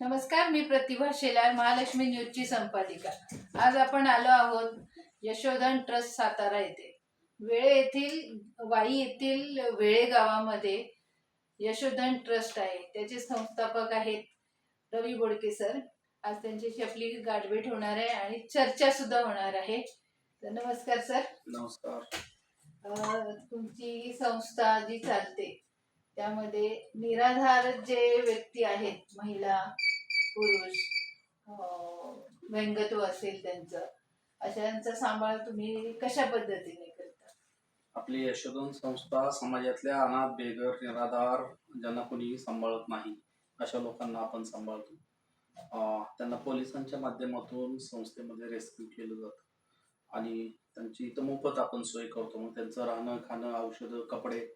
नमस्कार मी प्रतिभा शेलार महालक्ष्मी न्यूजची संपादिका. आज आपण आलो आहोत यशोधन ट्रस्ट सातारा येथे. वेळे येथील वाई येथील वेळे गावामध्ये यशोधन ट्रस्ट आहे. त्याचे संस्थापक आहेत रवी बोडके सर. आज त्यांच्याशी आपली गाठभेट होणार आहे आणि चर्चा सुद्धा होणार आहे. तर नमस्कार सर. नमस्कार. तुमची संस्था जी चालते त्यामध्ये निराधार जे व्यक्ती आहेत महिला पुरुष व्यंगत्व असेल त्यांचं अशांचा सांभाळ तुम्ही कशा पद्धतीने करता? आपली यशोधन संस्था समाजातल्या अनाथ बेघर निराधार ज्यांना कोणीही सांभाळत नाही अशा लोकांना आपण सांभाळतो. त्यांना पोलिसांच्या माध्यमातून संस्थेमध्ये रेस्क्यू केलं जातं आणि त्यांची इथं मोफत आपण सोय करतो. मग त्यांचं राहणं खाणं औषधं कपडे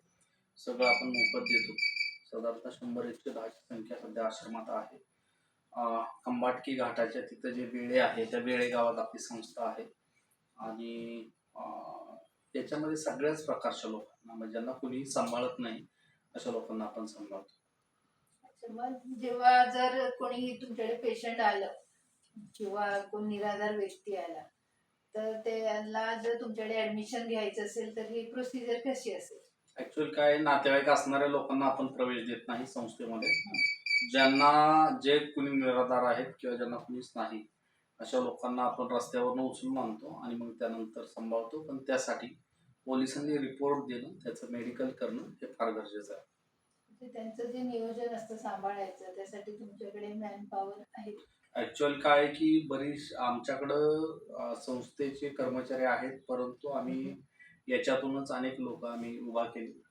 सगळं आपण मोफत देतो. साधारणतः शंभर एकशे दहाची संख्या सध्या आश्रमात आहे. खंबाटकी घाटाच्या तिथं जे वेळे आहे त्या वेळे गावात आपली संस्था आहे. आणि त्याच्यामध्ये सगळ्याच प्रकारच्या लोकांना म्हणजे ज्यांना कोणी सांभाळत नाही अशा लोकांना आपण सांभाळतो. मग जेव्हा जर कोणी तुमच्याकडे पेशंट आलं किंवा कोण निराधार व्यक्ती आला तर त्याला जर तुमच्याकडे ऍडमिशन घ्यायचं असेल तर ही प्रोसिजर कशी असेल? ऍक्च्युअली काय नातेवाईक असणाऱ्या लोकांना आपण प्रवेश देत नाही संस्थेमध्ये. ज्यांना जे कुणी निराधार आहेत किंवा ज्यांना कुणीच नाही अशा लोकांना आपण रस्त्यावरनं उचलून आणतो आणि मग त्यानंतर सांभाळतो. पण त्यासाठी पोलिसांनी रिपोर्ट देणं त्याचं मेडिकल करणं हे फार गरजेचं आहे. म्हणजे त्यांचं जे नियोजन असतं सांभाळायचं त्यासाठी तुमच्याकडे मॅन पॉवर आहे ऍक्च्युअल काय आहे की बरीच आमच्याकडं संस्थेचे कर्मचारी आहेत परंतु आम्ही याच्यातूनच अनेक लोक आम्ही उभा केले.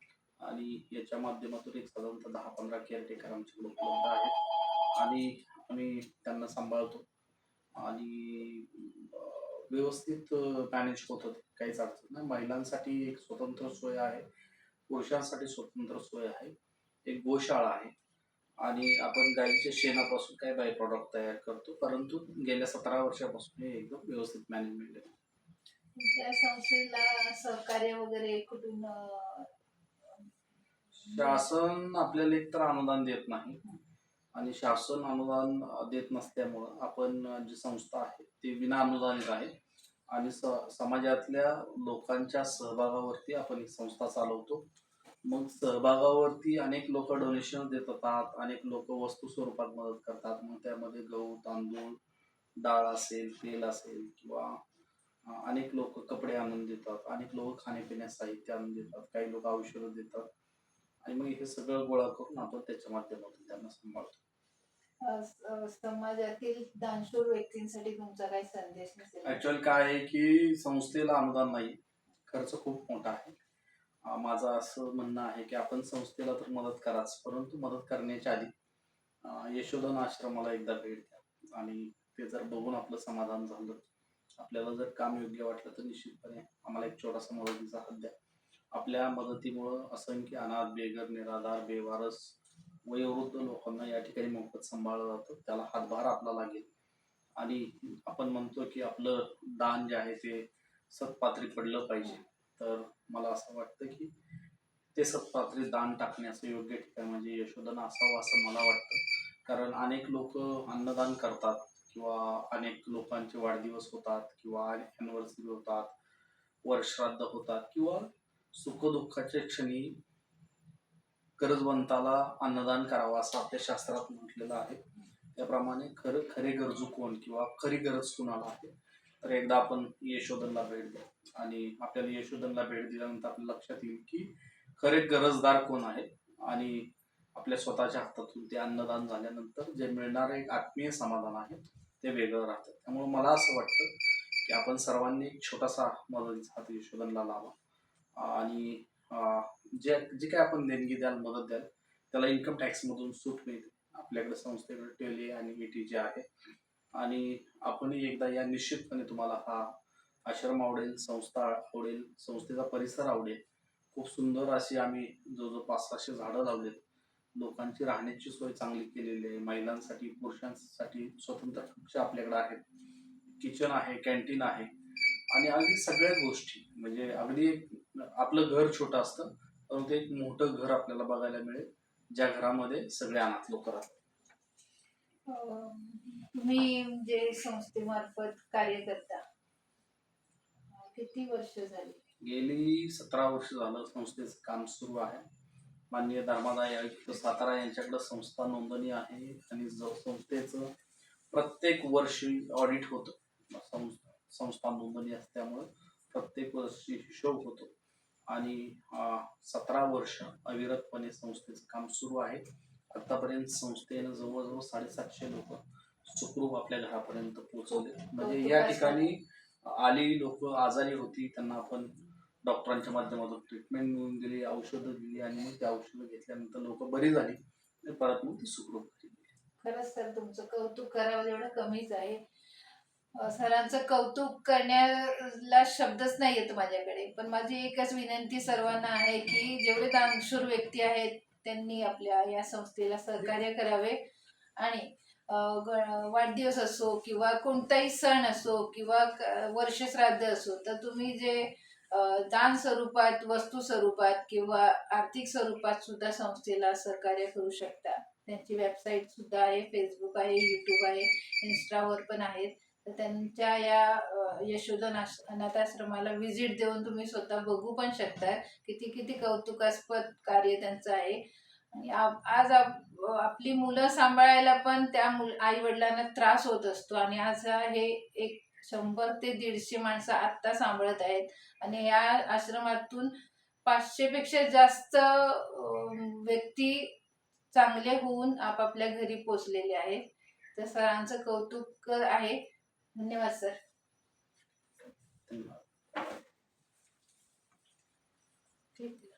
आणि याच्या माध्यमातून एक साधारणतः दहा पंधरा केअरटेकर आमच्याकडे उपलब्ध आहेत. आणि आम्ही त्यांना सांभाळतो. आणि व्यवस्थित मॅनेज होत होते. काहीच अडचण नाही. महिलांसाठी एक स्वतंत्र सोय आहे. पुरुषांसाठी स्वतंत्र सोय आहे. एक गोशाळा आहे. आणि आपण गाईच्या शेणापासून काय बाय प्रॉडक्ट तयार करतो. परंतु गेल्या सतरा वर्षापासून हे एकदम व्यवस्थित मॅनेजमेंट आहे. तुमच्या संस्थेला सहकार्य वगैरे कुठून शासन आपल्याला एकतर अनुदान देत नाही. आणि शासन अनुदान देत नसल्यामुळं आपण जी संस्था आहे ती विना अनुदानित आहे. आणि स समाजातल्या लोकांच्या सहभागावरती आपण ही संस्था चालवतो. मग सहभागावरती अनेक लोक डोनेशन देतात अनेक लोक वस्तू स्वरूपात मदत करतात. मग त्यामध्ये गहू तांदूळ डाळ असेल तेल असेल किंवा अनेक लोक कपडे आणून देतात अनेक लोक खाण्यापिण्यास साहित्य आणून देतात काही लोक औषधं देतात. आणि मग हे सगळं गोळा करून आपण त्याच्या माध्यमातून त्यांना सांभाळतो. समाजातील दानशूर व्यक्तींसाठी तुमचा काही संदेश नसेल? ऍक्च्युअल काय आहे की संस्थेला अनुदान नाही खर्च खूप मोठा आहे. माझं असं म्हणणं आहे की आपण संस्थेला तर मदत कराच परंतु मदत करण्याच्या आधी यशोधन आश्रमाला एकदा भेट द्या. आणि ते जर बघून आपलं समाधान झालं आपल्याला जर काम योग्य वाटलं तर निश्चितपणे आम्हाला एक छोटासा मदतीचा हात द्या. आपल्या मदतीमुळं असंख्य अनाथ बेघर निराधार बेवारस वयोवृद्ध लोकांना या ठिकाणी मोफत सांभाळलं जातं. त्याला हातभार आपला लागेल. आणि आपण म्हणतो की आपलं दान जे आहे ते सत्पात्री पडलं पाहिजे. तर मला असं वाटतं की ते सत्पात्री दान टाकण्याचं योग्य ठिकाण म्हणजे यशोधन असावं असं मला वाटतं. कारण अनेक लोक अन्नदान करतात किंवा अनेक लोकांचे वाढदिवस होतात किंवा अॅनिव्हर्सरी होतात वर्षश्राद्ध होतात किंवा सुखदुःखाच्या क्षणी गरजवंताला अन्नदान करावं असं आपल्या शास्त्रात म्हटलेलं आहे. त्याप्रमाणे खरं खरे गरजू कोण किंवा खरी गरज कुणाला आहे? तर एकदा आपण यशोधनला भेट द्या आणि आपल्याला यशोधनला भेट दिल्यानंतर आपल्या लक्षात येईल की खरे गरजदार कोण आहे? आणि आपल्या स्वतःच्या हातातून ते अन्नदान झाल्यानंतर जे मिळणारं एक आत्मीय समाधान आहे ते वेगळं राहतं. त्यामुळे मला असं वाटतं की आपण सर्वांनी एक छोटासा मदतीचा हात यशोधनला लावा. आणि जे जे काय आपण देणगी द्याल मदत द्याल त्याला इन्कम टॅक्समधून सूट मिळते. आपल्याकडे संस्थेकडे टेली आणि ईटी जे आहे. आणि आपणही एकदा या निश्चितपणे तुम्हाला हा आश्रम आवडेल संस्था आवडेल संस्थेचा परिसर आवडेल. खूप सुंदर अशी आम्ही जवळजवळ पाच सहाशे झाडं लावलेत. लोकांची राहण्याची सोय चांगली केलेली आहे. महिलांसाठी पुरुषांसाठी स्वतंत्र कक्ष आपल्याकडे आहेत. किचन आहे कॅन्टीन आहे. आणि अगदी सगळ्या गोष्टी म्हणजे अगदी एक आपलं घर छोटं असतं परंतु एक मोठं घर आपल्याला बघायला मिळेल ज्या घरामध्ये सगळे अनाथ लोक राहतात. तुम्ही जे संस्थेमार्फत कार्य करता. किती वर्ष झाली? गेली सतरा वर्ष झालं संस्थेचं काम सुरू आहे. माननीय धर्मादाय आयुक्त सातारा यांच्याकडे संस्था नोंदणी आहे. आणि संस्थेचं प्रत्येक वर्षी ऑडिट होतं. सं- संस्था नोंदणी असल्यामुळं प्रत्येक वर्षी हिशोब होतो. आणि सतरा वर्ष अविरतपणे संस्थेचं काम सुरू आहे. आतापर्यंत संस्थेनं जवळजवळ साडेसातशे लोक सुखरूप आपल्या घरापर्यंत पोहोचवले. म्हणजे या ठिकाणी आली लोक आजारी होती त्यांना आपण डॉक्टरांच्या माध्यमातून ट्रीटमेंट मिळून दिली औषधं दिली आणि मग ती औषधं घेतल्यानंतर लोक बरी झाली. परत मग ती सुखरूप. खरंच सर तुमचं कौतुक करावं एवढं कमीच आहे. सरांचं कौतुक करण्याला शब्दच नाही येत माझ्याकडे. पण माझी एकच विनंती सर्वांना आहे की जेवढे दानशूर व्यक्ती आहेत त्यांनी आपल्या या संस्थेला सहकार्य करावे. आणि वाढदिवस असो किंवा कोणताही सण असो किंवा वर्ष श्राद्ध असो तर तुम्ही जे दान स्वरूपात वस्तू स्वरूपात किंवा आर्थिक स्वरूपात सुद्धा संस्थेला सहकार्य करू शकता. त्यांची वेबसाईट सुद्धा आहे फेसबुक आहे यूट्यूब आहे इन्स्टावर पण आहेत. त्यांच्या या यशोदा यशोधन अनाथाश्रमाला व्हिजिट देऊन तुम्ही स्वतः बघू पण शकता किती किती कौतुकास्पद कार्य त्यांचं आहे. आणि आज आपली मुलं सांभाळायला पण त्या मुल आई वडिलांना त्रास होत असतो. आणि आज हे एक शंभर ते दीडशे माणसं आत्ता सांभाळत आहेत. आणि या आश्रमातून पाचशेपेक्षा जास्त व्यक्ती चांगले होऊन आपापल्या घरी पोचलेले आहेत. तर सरांचं कौतुक आहे. धन्यवाद सर. धन्यवाद. ठीक. आहे